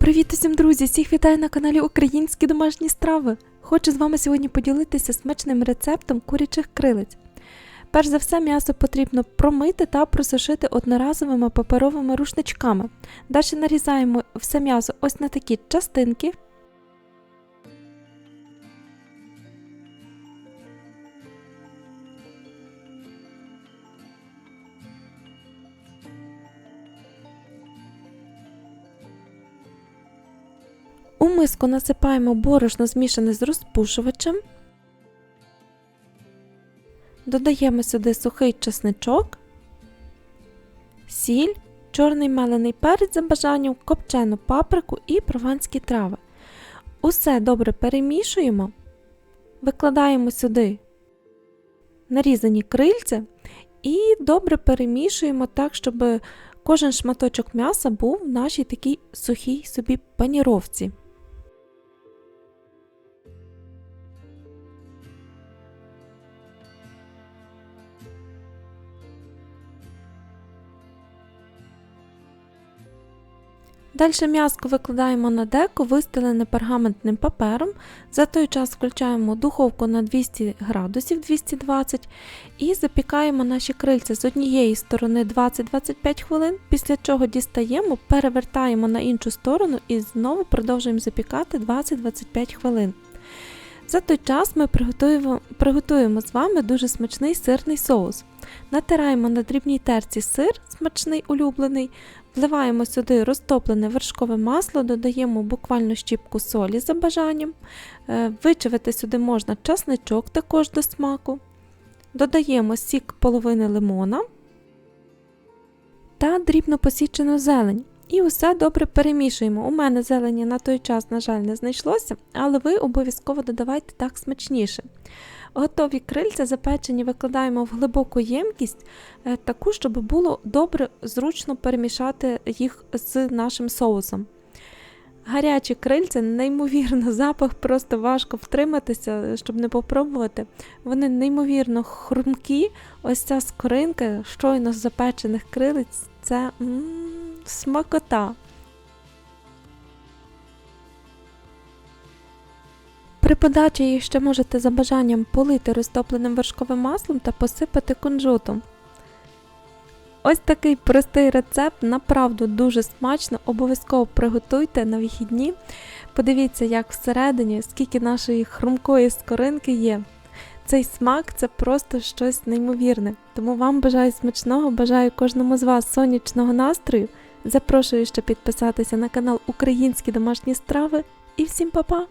Привіт усім друзі! Всіх вітаю на каналі Українські домашні страви. Хочу з вами сьогодні поділитися смачним рецептом курячих крилиць. Перш за все, м'ясо потрібно промити та просушити одноразовими паперовими рушничками. Далі нарізаємо все м'ясо ось на такі частинки. У миску насипаємо борошно змішане з розпушувачем. Додаємо сюди сухий чесничок, сіль, чорний мелений перець за бажанням, копчену паприку і прованські трави. Усе добре перемішуємо, викладаємо сюди нарізані крильця і добре перемішуємо так, щоб кожен шматочок м'яса був в нашій такій сухій собі паніровці. Далі м'язко викладаємо на деко, вистелене пергаментним папером. За той час включаємо духовку на 200 градусів 220 і запікаємо наші крильця з однієї сторони 20-25 хвилин, після чого дістаємо, перевертаємо на іншу сторону і знову продовжуємо запікати 20-25 хвилин. За той час ми приготуємо, приготуємо з вами дуже смачний сирний соус. Натираємо на дрібній терці сир, смачний улюблений, вливаємо сюди розтоплене вершкове масло, додаємо буквально щіпку солі за бажанням. Е, Вичавити сюди можна часничок також до смаку. Додаємо сік половини лимона та дрібно посічену зелень. І усе добре перемішуємо. У мене зелені на той час, на жаль, не знайшлося, але ви обов'язково додавайте так смачніше. Готові крильця запечені викладаємо в глибоку ємкість, е, таку, щоб було добре, зручно перемішати їх з нашим соусом. Гарячі крильця, неймовірно, запах просто важко втриматися, щоб не попробувати. Вони неймовірно хрумкі. Ось ця скоринка щойно з запечених крилиць це м смакота. При подачі їх ще можете за бажанням полити розтопленим вершковим маслом та посипати кунжутом. Ось такий простий рецепт, направду дуже смачно, обов'язково приготуйте на вихідні. Подивіться, як всередині, скільки нашої хрумкої скоринки є. Цей смак це просто щось неймовірне. Тому вам бажаю смачного, бажаю кожному з вас сонячного настрою. Запрошую ще підписатися на канал Українські домашні страви і всім па-па!